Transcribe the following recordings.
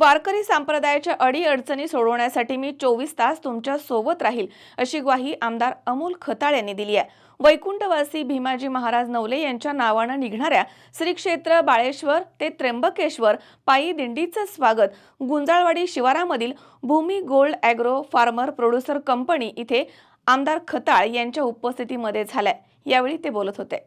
वारकरी संप्रदायाच्या अडी अडचणी सोडवण्यासाठी मी चोवीस तास तुमच्यासोबत राहील अशी ग्वाही आमदार अमोल खताळ यांनी दिली आहे. वैकुंठवासी भीमाजी महाराज नवले यांच्या नावानं निघणाऱ्या श्री क्षेत्र बाळेश्वर ते त्र्यंबकेश्वर पायी दिंडीचं स्वागत Gunjalwadi शिवारामधील Bhumi Gold Agro Farmer Producer Company इथे आमदार खताळ यांच्या उपस्थितीमध्ये झालाय. यावेळी ते बोलत होते.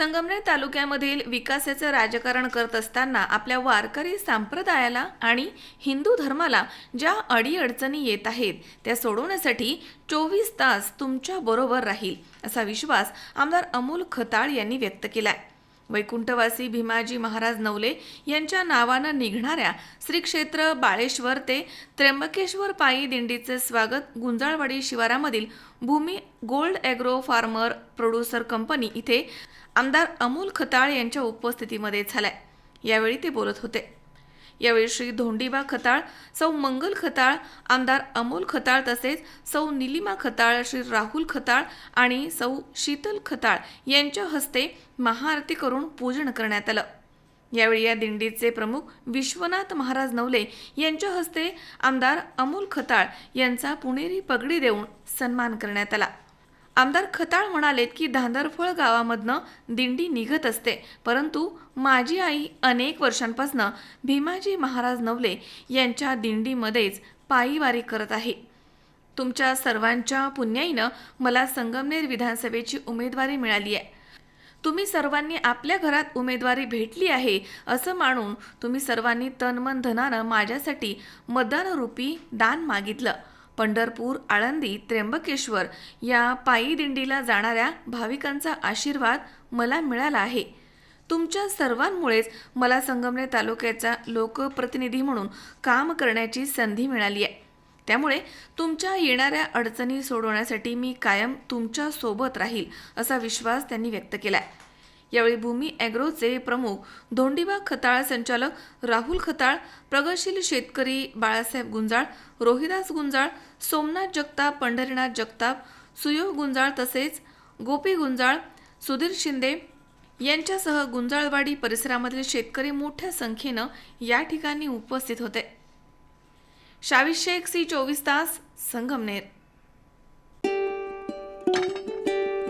संगमनेर तालुक्यामधील विकासाचं राजकारण करत असताना आपल्या वारकरी संप्रदायाला आणि हिंदू धर्माला ज्या अडीअडचणी येत आहेत त्या सोडवण्यासाठी चोवीस तास तुमच्या बरोबर राहील असा विश्वास आमदार अमोल खताळ यांनी व्यक्त केलाय. वैकुंठवासी भीमाजी महाराज नवले यांच्या नावानं निघणाऱ्या श्री क्षेत्र बाळेश्वर ते त्र्यंबकेश्वर पायी दिंडीचे स्वागत Gunjalwadi शिवारामधील Bhumi Gold Agro Farmer Producer Company इथे आमदार अमोल खताळ यांच्या उपस्थितीमध्ये झालाय. यावेळी ते बोलत होते. यावेळी श्री धोंडीबा खताळ सौ मंगल खताळ आमदार अमोल खताळ तसेच सौ निलिमा खताळ श्री राहुल खताळ आणि सौ शीतल खताळ यांच्या हस्ते महाआरती करून पूजन करण्यात आलं. यावेळी या दिंडीचे प्रमुख विश्वनाथ महाराज नवले यांच्या हस्ते आमदार अमोल खताळ यांचा पुणेरी पगडी देऊन सन्मान करण्यात आला. आमदार खताळ म्हणालेत की धांदरफळ गावामधनं दिंडी निघत असते. परंतु माझी आई अनेक वर्षांपासनं भीमाजी महाराज नवले यांच्या दिंडीमध्येच पायीवारी करत आहे. तुमच्या सर्वांच्या पुण्याईनं मला संगमनेर विधानसभेची उमेदवारी मिळाली आहे. तुम्ही सर्वांनी आपल्या घरात उमेदवारी भेटली आहे असं मानून तुम्ही सर्वांनी तनमन धनानं माझ्यासाठी मतदानरूपी दान मागितलं. पंढरपूर आळंदी त्र्यंबकेश्वर या पायी दिंडीला जाणाऱ्या भाविकांचा आशीर्वाद मला मिळाला आहे. तुमच्या सर्वांमुळेच मला संगमनेर तालुक्याचा लोकप्रतिनिधी म्हणून काम करण्याची संधी मिळाली आहे. त्यामुळे तुमच्या येणाऱ्या अडचणी सोडवण्यासाठी मी कायम तुमच्यासोबत राहील असा विश्वास त्यांनी व्यक्त केला आहे यावेळी भूमी ॲग्रोचे प्रमुख धोंडीबा खताळ संचालक राहुल खताळ प्रगतशील शेतकरी बाळासाहेब गुंजाळ रोहिदास गुंजाळ सोमनाथ जगताप पंढरीनाथ जगताप सुयोग गुंजाळ तसेच गोपी गुंजाळ सुधीर शिंदे यांच्यासह गुंजाळवाडी परिसरामधील शेतकरी मोठ्या संख्येनं या ठिकाणी उपस्थित होते. शावीस शेख सी चोवीस तास संगमनेर